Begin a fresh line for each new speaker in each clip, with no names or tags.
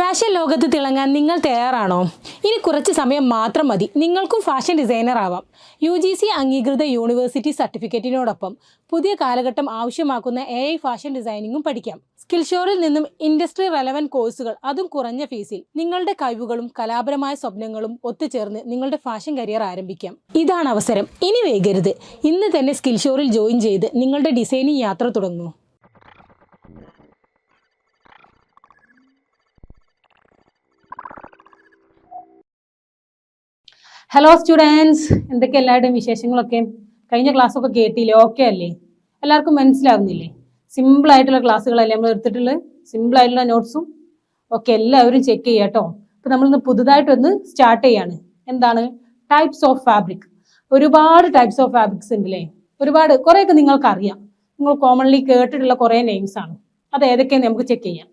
Fashion ലോകത്ത് തിളങ്ങാൻ നിങ്ങൾ തയ്യാറാണോ? ഇനി കുറച്ച് സമയം മാത്രം മതി. നിങ്ങൾക്കും ഫാഷൻ ഡിസൈനർ ആവാം. യു ജി സി അംഗീകൃത യൂണിവേഴ്സിറ്റി സർട്ടിഫിക്കറ്റിനോടൊപ്പം പുതിയ കാലഘട്ടം ആവശ്യമാക്കുന്ന എ ഐ ഫാഷൻ ഡിസൈനിങ്ങും പഠിക്കാം. സ്കിൽഷോറിൽ നിന്നും ഇൻഡസ്ട്രി റെലവന്റ് കോഴ്സുകൾ അതും കുറഞ്ഞ ഫീസിൽ നിങ്ങളുടെ കഴിവുകളും കലാപരമായ സ്വപ്നങ്ങളും ഒത്തുചേർന്ന് നിങ്ങളുടെ ഫാഷൻ കരിയർ ആരംഭിക്കാം. ഇതാണ് അവസരം. ഇനി വൈകരുത് ഇന്ന് തന്നെ സ്കിൽഷോറിൽ ജോയിൻ ചെയ്ത് നിങ്ങളുടെ ഡിസൈനിങ് യാത്ര തുടങ്ങൂ. ഹലോ സ്റ്റുഡൻസ് എന്തൊക്കെ എല്ലാവരുടെയും വിശേഷങ്ങളൊക്കെ? കഴിഞ്ഞ ക്ലാസ്സൊക്കെ കേട്ടില്ലേ? ഓക്കെ അല്ലേ? എല്ലാവർക്കും മനസ്സിലാവുന്നില്ലേ? സിമ്പിൾ ആയിട്ടുള്ള ക്ലാസ്സുകളല്ലേ നമ്മൾ എടുത്തിട്ടുള്ളത്? സിമ്പിൾ ആയിട്ടുള്ള നോട്ട്സും ഒക്കെ എല്ലാവരും ചെക്ക് ചെയ്യുക കേട്ടോ. ഇപ്പം നമ്മളിന്ന് പുതുതായിട്ടൊന്ന് സ്റ്റാർട്ട് ചെയ്യാണ്. എന്താണ്? ടൈപ്സ് ഓഫ് ഫാബ്രിക് ഒരുപാട് ടൈപ്സ് ഓഫ് ഫാബ്രിക്സ് ഉണ്ട് അല്ലേ ഒരുപാട് കുറേയൊക്കെ നിങ്ങൾക്ക് അറിയാം നിങ്ങൾ കോമൺലി കേട്ടിട്ടുള്ള കുറേ നെയിംസ് ആണ്. അത് ഏതൊക്കെയാണ് നമുക്ക് ചെക്ക് ചെയ്യാം.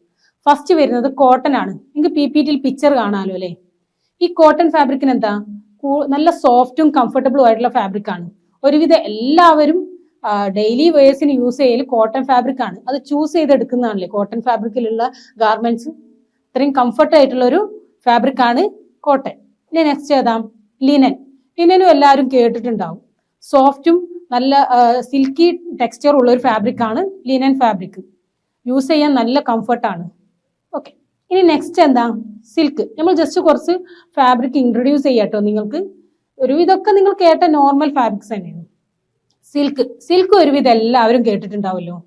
ഫസ്റ്റ് വരുന്നത് കോട്ടൺ ആണ്. നിങ്ങൾക്ക് പി പി ടിയിൽ പിക്ചർ കാണാമല്ലോ അല്ലേ? ഈ കോട്ടൺ ഫാബ്രിക്കിന് എന്താ? നല്ല സോഫ്റ്റും കംഫർട്ടബിളും ആയിട്ടുള്ള ഫാബ്രിക് ആണ് ഒരുവിധം എല്ലാവരും ഡെയിലി വെയേഴ്സിന് യൂസ് ചെയ്യൽ കോട്ടൺ ഫാബ്രിക് ആണ് അത് ചൂസ് ചെയ്തെടുക്കുന്നതാണല്ലേ കോട്ടൺ ഫാബ്രിക്കിലുള്ള ഗാർമെന്റ്സ്? ഇത്രയും കംഫർട്ട് ആയിട്ടുള്ള ഒരു ഫാബ്രിക് ആണ് കോട്ടൺ. ഇനി നെക്സ്റ്റ് ഏതാം? ലിനൻ. ലിനനും എല്ലാവരും കേട്ടിട്ടുണ്ടാവും. സോഫ്റ്റും നല്ല സിൽക്കി ടെക്സ്ചർ ഉള്ള ഒരു ഫാബ്രിക് ആണ് ലിനൻ ഫാബ്രിക്. യൂസ് ചെയ്യാൻ നല്ല കംഫർട്ടാണ്. ഇനി നെക്സ്റ്റ് എന്താ? സിൽക്ക് നമ്മൾ ജസ്റ്റ് കുറച്ച് ഫാബ്രിക് ഇൻട്രൊഡ്യൂസ് ചെയ്യാട്ടോ നിങ്ങൾക്ക്. ഒരു ഇതൊക്കെ നിങ്ങൾ കേട്ട നോർമൽ ഫാബ്രിക്സ് തന്നെയാണ്. സിൽക്ക് സിൽക്ക് ഒരുവിധം എല്ലാവരും കേട്ടിട്ടുണ്ടാവുമല്ലോ.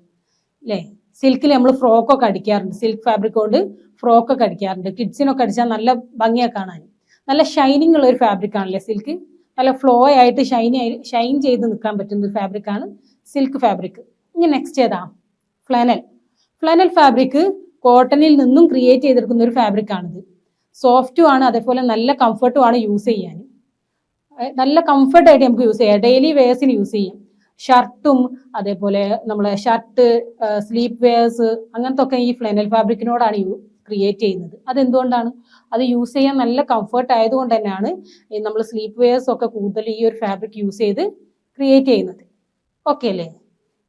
അല്ലേ സിൽക്കിൽ നമ്മൾ ഫ്രോക്കൊക്കെ അടിക്കാറുണ്ട്. സിൽക്ക് ഫാബ്രിക് കൊണ്ട് ഫ്രോക്കൊക്കെ അടിക്കാറുണ്ട്. കിഡ്സിനൊക്കെ അടിച്ചാൽ നല്ല ഭംഗിയാണ് കാണാൻ. നല്ല ഷൈനിങ് ഉള്ള ഒരു ഫാബ്രിക് ആണല്ലേ സിൽക്ക് നല്ല ഫ്ലോ ആയിട്ട് ഷൈനി ആയി ഷൈൻ ചെയ്ത് നിൽക്കാൻ പറ്റുന്ന ഒരു ഫാബ്രിക് ആണ് സിൽക്ക് ഫാബ്രിക് ഇനി നെക്സ്റ്റ് ഏതാ? ഫ്ലനൽ ഫ്ലനൽ ഫാബ്രിക് കോട്ടണിൽ നിന്നും ക്രിയേറ്റ് ചെയ്തെടുക്കുന്ന ഒരു ഫാബ്രിക് ആണിത്. സോഫ്റ്റും ആണ് അതേപോലെ നല്ല കംഫർട്ടും ആണ് യൂസ് ചെയ്യാൻ. നല്ല കംഫർട്ടായിട്ട് നമുക്ക് യൂസ് ചെയ്യാം. ഡെയിലി വെയേഴ്സിന് യൂസ് ചെയ്യാം. ഷർട്ടും അതേപോലെ നമ്മളെ ഷർട്ട് സ്ലീപ്പ് വെയേഴ്സ് അങ്ങനത്തെ ഒക്കെ ഈ ഫ്ലൈനൽ ഫാബ്രിക്കിനോടാണ് യൂ ക്രിയേറ്റ് ചെയ്യുന്നത്. അതെന്തുകൊണ്ടാണ്? അത് യൂസ് ചെയ്യാൻ നല്ല കംഫർട്ട് ആയതുകൊണ്ട് തന്നെയാണ് നമ്മൾ സ്ലീപ്പ് വെയേഴ്സ് ഒക്കെ കൂടുതൽ ഈ ഒരു ഫാബ്രിക് യൂസ് ചെയ്ത് ക്രിയേറ്റ് ചെയ്യുന്നത്. ഓക്കെ അല്ലേ?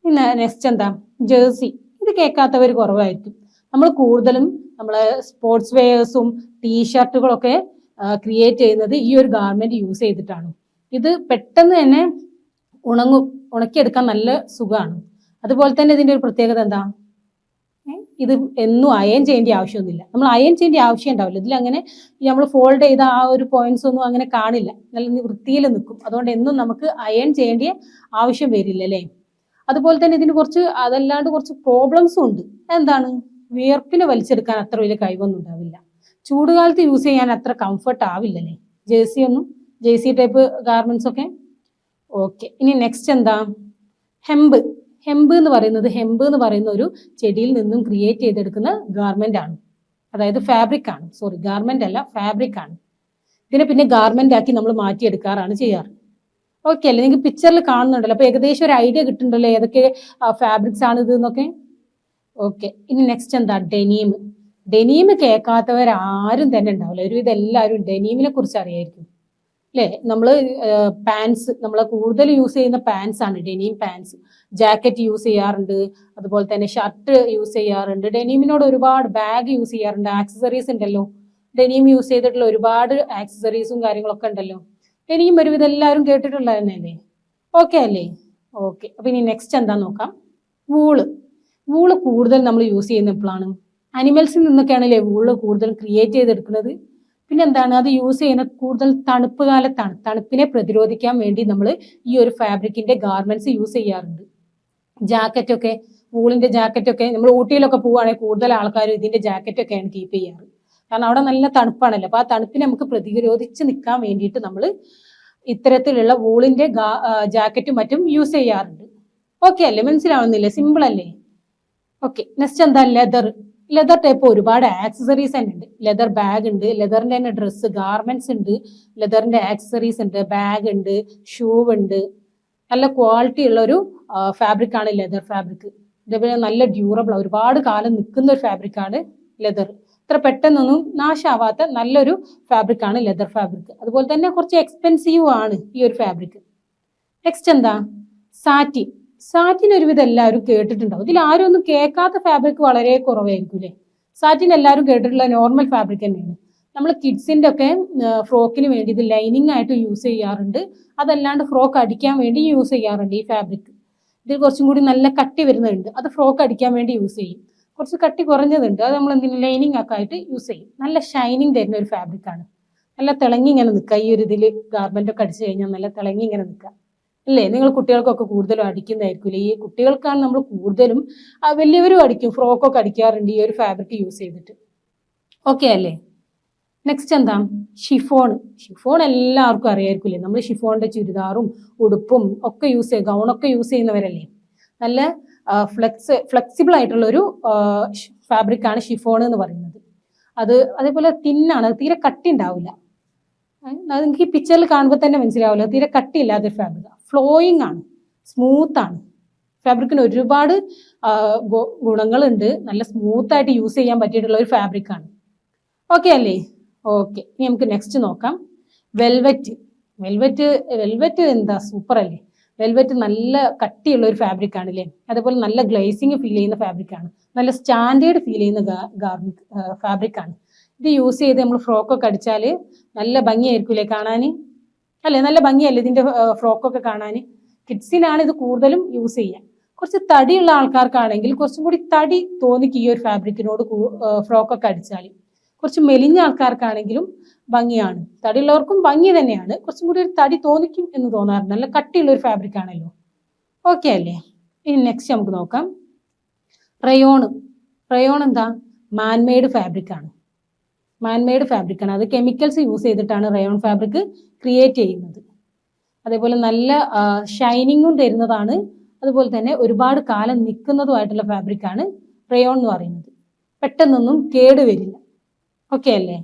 പിന്നെ നെക്സ്റ്റ് എന്താ? ജേഴ്സി ഇത് കേൾക്കാത്തവർ കുറവായിരിക്കും. നമ്മൾ കൂടുതലും നമ്മളെ സ്പോർട്സ് വെയേഴ്സും ടീഷർട്ടുകളൊക്കെ ക്രിയേറ്റ് ചെയ്യുന്നത് ഈ ഒരു ഗാർമെന്റ് യൂസ് ചെയ്തിട്ടാണ്. ഇത് പെട്ടെന്ന് തന്നെ ഉണങ്ങും ഉണക്കിയെടുക്കാൻ നല്ല സുഖമാണ്. അതുപോലെ തന്നെ ഇതിന്റെ ഒരു പ്രത്യേകത എന്താ? ഇത് എന്നും അയൺ ചെയ്യേണ്ട ആവശ്യമൊന്നുമില്ല. നമ്മൾ അയൺ ചെയ്യേണ്ട ആവശ്യം ഉണ്ടാവില്ല. ഇതിൽ അങ്ങനെ നമ്മൾ ഫോൾഡ് ചെയ്ത ആ ഒരു പോയിന്റ്സ് ഒന്നും അങ്ങനെ കാണില്ല. നല്ല വൃത്തിയിൽ നിൽക്കും. അതുകൊണ്ട് എന്നും നമുക്ക് അയൺ ചെയ്യേണ്ട ആവശ്യം വരില്ല അല്ലേ? അതുപോലെ തന്നെ ഇതിന് കുറച്ച് അതല്ലാണ്ട് കുറച്ച് പ്രോബ്ലംസും ഉണ്ട്. എന്താണ് വിയർപ്പിനെ വലിച്ചെടുക്കാൻ അത്ര വലിയ കഴിവൊന്നും ഉണ്ടാവില്ല. ചൂടുകാലത്ത് യൂസ് ചെയ്യാൻ അത്ര കംഫർട്ട് ആവില്ലല്ലേ? ജേഴ്സി ഒന്നും ജേഴ്സി ടൈപ്പ് ഗാർമെന്റ്സ് ഒക്കെ. ഓക്കെ ഇനി നെക്സ്റ്റ് എന്താ? ഹെമ്പ് ഹെമ്പ് എന്ന് പറയുന്നത് ഹെമ്പ് എന്ന് പറയുന്ന ഒരു ചെടിയിൽ നിന്നും ക്രിയേറ്റ് ചെയ്തെടുക്കുന്ന ഗാർമെന്റ് ആണ്. അതായത് ഫാബ്രിക് ആണ്. സോറി ഗാർമെന്റ് അല്ല ഫാബ്രിക് ആണ്. ഇതിനെ പിന്നെ ഗാർമെന്റ് ആക്കി നമ്മൾ മാറ്റിയെടുക്കാറാണ് ചെയ്യാറ്. ഓക്കെ അല്ലേ നിങ്ങൾക്ക് പിക്ചറിൽ കാണുന്നുണ്ടല്ലോ. അപ്പൊ ഏകദേശം ഒരു ഐഡിയ കിട്ടുന്നുണ്ടല്ലോ ഏതൊക്കെ ഫാബ്രിക്സ് ആണ് ഇത് എന്നൊക്കെ? ഓക്കെ ഇനി നെക്സ്റ്റ് എന്താ? ഡെനീം ഡെനീം കേൾക്കാത്തവരാരും തന്നെ ഉണ്ടാവില്ല. ഒരുവിധം എല്ലാവരും ഡെനീമിനെ കുറിച്ച് അറിയായിരിക്കും. അല്ലേ നമ്മൾ പാൻസ് നമ്മൾ കൂടുതൽ യൂസ് ചെയ്യുന്ന പാൻസ് ആണ് ഡെനീം പാൻസ് ജാക്കറ്റ് യൂസ് ചെയ്യാറുണ്ട്. അതുപോലെ തന്നെ ഷർട്ട് യൂസ് ചെയ്യാറുണ്ട്. ഡെനീമിനോട് ഒരുപാട് ബാഗ് യൂസ് ചെയ്യാറുണ്ട്. ആക്സസറീസ് ഉണ്ടല്ലോ. ഡെനീം യൂസ് ചെയ്തിട്ടുള്ള ഒരുപാട് ആക്സസറീസും കാര്യങ്ങളൊക്കെ ഉണ്ടല്ലോ. ഡെനീം ഒരുവിധം എല്ലാവരും കേട്ടിട്ടുള്ള തന്നെയല്ലേ? ഓക്കെ അല്ലേ? ഓക്കെ അപ്പൊ ഇനി നെക്സ്റ്റ് എന്താ നോക്കാം? വൂൾ വൂൾ കൂടുതൽ നമ്മൾ യൂസ് ചെയ്യുന്ന എപ്പോഴാണ് അനിമൽസിൽ നിന്നൊക്കെയാണല്ലേ വൂൾ കൂടുതൽ ക്രിയേറ്റ് ചെയ്തെടുക്കുന്നത്. പിന്നെ എന്താണ് അത് യൂസ് ചെയ്യുന്ന കൂടുതൽ തണുപ്പ് കാലത്താണ്. തണുപ്പിനെ പ്രതിരോധിക്കാൻ വേണ്ടി നമ്മൾ ഈ ഒരു ഫാബ്രിക്കിന്റെ ഗാർമെന്റ്സ് യൂസ് ചെയ്യാറുണ്ട്. ജാക്കറ്റൊക്കെ വൂളിന്റെ ജാക്കറ്റൊക്കെ നമ്മൾ ഊട്ടിയിലൊക്കെ പോവുകയാണെങ്കിൽ കൂടുതൽ ആൾക്കാരും ഇതിന്റെ ജാക്കറ്റൊക്കെയാണ് കീപ്പ് ചെയ്യാറ്. കാരണം അവിടെ നല്ല തണുപ്പാണല്ലോ. അപ്പൊ ആ തണുപ്പിനെ നമുക്ക് പ്രതിരോധിച്ച് നിൽക്കാൻ വേണ്ടിയിട്ട് നമ്മൾ ഇത്തരത്തിലുള്ള വൂളിന്റെ ജാക്കറ്റും മറ്റും യൂസ് ചെയ്യാറുണ്ട്. ഓക്കെ അല്ലേ? മനസ്സിലാവുന്നില്ലേ? സിമ്പിൾ അല്ലേ? ഓക്കെ നെക്സ്റ്റ് എന്താ ലെതർ ലെതർ ടൈപ്പ് ഒരുപാട് ആക്സസറീസ് തന്നെ ഉണ്ട്. ലെതർ ബാഗ് ഉണ്ട് ലെതറിന്റെ തന്നെ ഡ്രസ്സ് ഗാർമെന്റ്സ് ഉണ്ട് ലെതറിന്റെ ആക്സസറീസ് ഉണ്ട് ബാഗ് ഉണ്ട് ഷൂ ഉണ്ട്. നല്ല ക്വാളിറ്റി ഉള്ള ഒരു ഫാബ്രിക് ആണ് ലെതർ ഫാബ്രിക് ഇതേപോലെ നല്ല ഡ്യൂറബിൾ ഒരുപാട് കാലം നിൽക്കുന്ന ഒരു ഫാബ്രിക് ആണ് ലെതർ ഇത്ര പെട്ടെന്നൊന്നും നാശാവാത്ത നല്ലൊരു ഫാബ്രിക് ആണ് ലെതർ ഫാബ്രിക് അതുപോലെ തന്നെ കുറച്ച് എക്സ്പെൻസീവ് ആണ് ഈ ഒരു ഫാബ്രിക് നെക്സ്റ്റ് എന്താ? സാറ്റിൻ സാറ്റിൻ ഒരുവിധം എല്ലാവരും കേട്ടിട്ടുണ്ടാവും. ഇതിൽ ആരും ഒന്നും കേൾക്കാത്ത ഫാബ്രിക് വളരെ കുറവായിരിക്കും അല്ലേ സാറ്റിൻ എല്ലാവരും കേട്ടിട്ടുള്ള നോർമൽ ഫാബ്രിക് തന്നെയാണ്. നമ്മൾ കിഡ്സിന്റെ ഒക്കെ ഫ്രോക്കിന് വേണ്ടി ഇത് ലൈനിങ് ആയിട്ട് യൂസ് ചെയ്യാറുണ്ട്. അതല്ലാണ്ട് ഫ്രോക്ക് അടിക്കാൻ വേണ്ടി യൂസ് ചെയ്യാറുണ്ട് ഈ ഫാബ്രിക് ഇതിൽ കുറച്ചും കൂടി നല്ല കട്ടി വരുന്നുണ്ട് അത് ഫ്രോക്ക് അടിക്കാൻ വേണ്ടി യൂസ് ചെയ്യും. കുറച്ച് കട്ടി കുറഞ്ഞതുണ്ട്. അത് നമ്മൾ എന്തിനു ലൈനിങ് ഒക്കെ ആയിട്ട് യൂസ് ചെയ്യും. നല്ല ഷൈനിങ് തരുന്ന ഒരു ഫാബ്രിക് ആണ്. നല്ല തിളങ്ങി ഇങ്ങനെ നിൽക്കുക. ഈ ഒരു ഇതിൽ ഗാർമെന്റ് ഒക്കെ അടിച്ചു കഴിഞ്ഞാൽ നല്ല തിളങ്ങി ഇങ്ങനെ നിൽക്കുക. അല്ലേ നിങ്ങൾ കുട്ടികൾക്കൊക്കെ കൂടുതലും അടിക്കുന്നതായിരിക്കില്ലേ ഈ കുട്ടികൾക്കാണ് നമ്മൾ കൂടുതലും വലിയവരും അടിക്കും ഫ്രോക്കൊക്കെ അടിക്കാറുണ്ട് ഈ ഒരു ഫാബ്രിക് യൂസ് ചെയ്തിട്ട്. ഓക്കെ അല്ലേ? നെക്സ്റ്റ് എന്താ? ഷിഫോൺ ഷിഫോൺ എല്ലാവർക്കും അറിയായിരിക്കില്ലേ നമ്മൾ ഷിഫോണിന്റെ ചുരിദാറും ഉടുപ്പും ഒക്കെ യൂസ് ചെയ്യുക ഗൗണൊക്കെ യൂസ് ചെയ്യുന്നവരല്ലേ? നല്ല ഫ്ലെക്സ് ഫ്ലെക്സിബിൾ ആയിട്ടുള്ള ഒരു ഫാബ്രിക് ആണ് ഷിഫോൺ എന്ന് പറയുന്നത്. അത് അതേപോലെ തിന്നാണ് അത് തീരെ കട്ടി ഉണ്ടാവില്ല. അത് നിങ്ങൾക്ക് ഈ പിക്ചറിൽ കാണുമ്പോൾ തന്നെ മനസ്സിലാവില്ല തീരെ കട്ടിയില്ലാത്തൊരു ഫാബ്രിക് ഫ്ലോയിങ് ആണ് സ്മൂത്ത് ആണ്. ഫാബ്രിക്കിന് ഒരുപാട് ഗുണങ്ങളുണ്ട്. നല്ല സ്മൂത്ത് ആയിട്ട് യൂസ് ചെയ്യാൻ പറ്റിയിട്ടുള്ള ഒരു ഫാബ്രിക് ആണ്. ഓക്കെ അല്ലേ? ഓക്കെ ഇനി നമുക്ക് നെക്സ്റ്റ് നോക്കാം. വെൽവെറ്റ് വെൽവെറ്റ് വെൽവെറ്റ് എന്താ? സൂപ്പർ അല്ലേ? വെൽവെറ്റ് നല്ല കട്ടിയുള്ള ഒരു ഫാബ്രിക് ആണ് അല്ലേ? അതേപോലെ നല്ല ഗ്ലേസിങ് ഫീൽ ചെയ്യുന്ന ഫാബ്രിക് ആണ്. നല്ല സ്റ്റാൻഡേർഡ് ഫീൽ ചെയ്യുന്ന ഗാർമിക് ഫാബ്രിക് ആണ്. ഇത് യൂസ് ചെയ്ത് നമ്മൾ ഫ്രോക്കൊക്കെ അടിച്ചാൽ നല്ല ഭംഗിയായിരിക്കില്ലേ കാണാൻ അല്ലേ? നല്ല ഭംഗിയല്ലേ ഇതിന്റെ ഫ്രോക്കൊക്കെ കാണാൻ കിഡ്സിനാണ് ഇത് കൂടുതലും യൂസ് ചെയ്യുക കുറച്ച് തടിയുള്ള ആൾക്കാർക്കാണെങ്കിൽ കുറച്ചും കൂടി തടി തോന്നിക്ക് ഈ ഒരു ഫാബ്രിക്കിനോട് ഫ്രോക്കൊക്കെ അടിച്ചാൽ കുറച്ച് മെലിഞ്ഞ ആൾക്കാർക്കാണെങ്കിലും ഭംഗിയാണ്. തടിയുള്ളവർക്കും ഭംഗി തന്നെയാണ്. കുറച്ചും കൂടി ഒരു തടി തോന്നിക്കും എന്ന് തോന്നാറുണ്ട്. നല്ല കട്ടിയുള്ള ഒരു ഫാബ്രിക് ആണല്ലോ ഓക്കെ അല്ലേ? ഇനി നെക്സ്റ്റ് നമുക്ക് നോക്കാം. റയോൺ റയോൺ എന്താ? മാൻമെയ്ഡ് ഫാബ്രിക് ആണ് മാൻമെയ്ഡ് ഫാബ്രിക് ആണ്. അത് കെമിക്കൽസ് യൂസ് ചെയ്തിട്ടാണ് റയോൺ ഫാബ്രിക് ക്രിയേറ്റ് ചെയ്യുന്നത്. അതേപോലെ നല്ല ഷൈനിങ്ങും തരുന്നതാണ്. അതുപോലെ തന്നെ ഒരുപാട് കാലം നിൽക്കുന്നതുമായിട്ടുള്ള ഫാബ്രിക് ആണ് റയോൺ എന്ന് പറയുന്നത്. പെട്ടെന്നൊന്നും കേട് വരില്ല. ഓക്കെ അല്ലേ?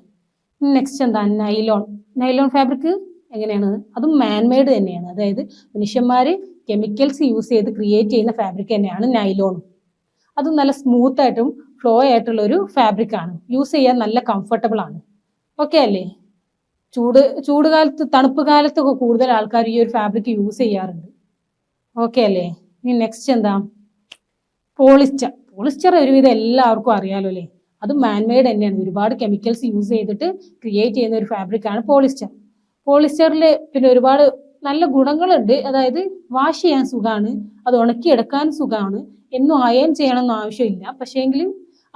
നെക്സ്റ്റ് എന്താ? നൈലോൺ നൈലോൺ ഫാബ്രിക് എങ്ങനെയാണ്? അതും മാൻമെയ്ഡ് തന്നെയാണ്. അതായത് മനുഷ്യന്മാർ കെമിക്കൽസ് യൂസ് ചെയ്ത് ക്രിയേറ്റ് ചെയ്യുന്ന ഫാബ്രിക് തന്നെയാണ് നൈലോണും അതും നല്ല സ്മൂത്ത് ആയിട്ടും ഫ്ലോ ആയിട്ടുള്ള ഒരു ഫാബ്രിക് ആണ്. യൂസ് ചെയ്യാൻ നല്ല കംഫർട്ടബിൾ ആണ്. ഓക്കെ അല്ലേ? ചൂട് ചൂട് കാലത്ത് തണുപ്പ് കാലത്തൊക്കെ കൂടുതൽ ആൾക്കാർ ഈ ഒരു ഫാബ്രിക് യൂസ് ചെയ്യാറുണ്ട്. ഓക്കെ അല്ലേ? ഇനി നെക്സ്റ്റ് എന്താ? പോളിസ്റ്റർ പോളിസ്റ്റർ ഒരുവിധം എല്ലാവർക്കും അറിയാലോ അല്ലേ? അത് മാൻമെയ്ഡ് തന്നെയാണ്. ഒരുപാട് കെമിക്കൽസ് യൂസ് ചെയ്തിട്ട് ക്രിയേറ്റ് ചെയ്യുന്ന ഒരു ഫാബ്രിക് ആണ് പോളിസ്റ്റർ പോളിസ്റ്ററിൽ പിന്നെ ഒരുപാട് നല്ല ഗുണങ്ങളുണ്ട്. അതായത് വാഷ് ചെയ്യാൻ സുഖമാണ് അത് ഉണക്കിയെടുക്കാൻ സുഖമാണ് എന്നും അയൺ ചെയ്യണമെന്ന് ആവശ്യമില്ല.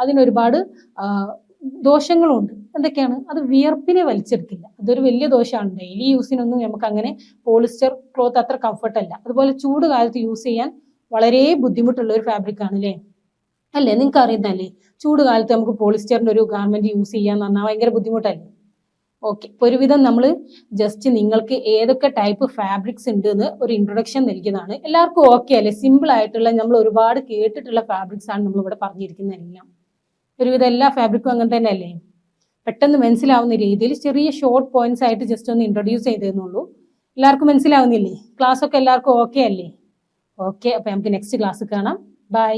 അതിന് ഒരുപാട് ആ, ദോഷങ്ങളുണ്ട്. എന്തൊക്കെയാണ്? അത് വിയർപ്പിനെ വലിച്ചെടുക്കില്ല. അതൊരു വലിയ ദോഷമാണ്. ഡെയിലി യൂസിനൊന്നും നമുക്ക് അങ്ങനെ പോളിസ്റ്റർ ക്ലോത്ത് അത്ര കംഫർട്ട് അല്ല അതുപോലെ ചൂട് കാലത്ത് യൂസ് ചെയ്യാൻ വളരെ ബുദ്ധിമുട്ടുള്ള ഒരു ഫാബ്രിക് ആണ് അല്ലേ? അല്ലേ? നിങ്ങൾക്ക് അറിയുന്നല്ലേ ചൂട് കാലത്ത് നമുക്ക് പോളിസ്റ്ററിന്റെ ഒരു ഗാർമെന്റ് യൂസ് ചെയ്യാന്ന് പറഞ്ഞാൽ ഭയങ്കര ബുദ്ധിമുട്ടല്ലേ? ഓക്കെ. ഒരുവിധം നമ്മൾ ജസ്റ്റ് നിങ്ങൾക്ക് ഏതൊക്കെ ടൈപ്പ് ഫാബ്രിക്സ് ഉണ്ട് എന്ന് ഒരു ഇൻട്രൊഡക്ഷൻ നൽകിയതാണ്. എല്ലാവർക്കും ഓക്കെ അല്ലേ? സിമ്പിൾ ആയിട്ടുള്ള നമ്മൾ ഒരുപാട് കേട്ടിട്ടുള്ള ഫാബ്രിക്സ് ആണ് നമ്മൾ ഇവിടെ പറഞ്ഞിരിക്കുന്നതെല്ലാം. ഒരുവിധം എല്ലാ ഫാബ്രിക്കും അങ്ങനെ തന്നെയല്ലേ? പെട്ടെന്ന് മനസ്സിലാവുന്ന രീതിയിൽ ചെറിയ ഷോർട്ട് പോയിന്റ്സ് ആയിട്ട് ജസ്റ്റ് ഒന്ന് ഇൻട്രൊഡ്യൂസ് ചെയ്തതെന്നുള്ളൂ എല്ലാവർക്കും മനസ്സിലാവുന്നില്ലേ? ക്ലാസ് ഒക്കെ എല്ലാവർക്കും ഓക്കെ അല്ലേ? ഓക്കെ അപ്പൊ നമുക്ക് നെക്സ്റ്റ് ക്ലാസ് കാണാം. ബൈ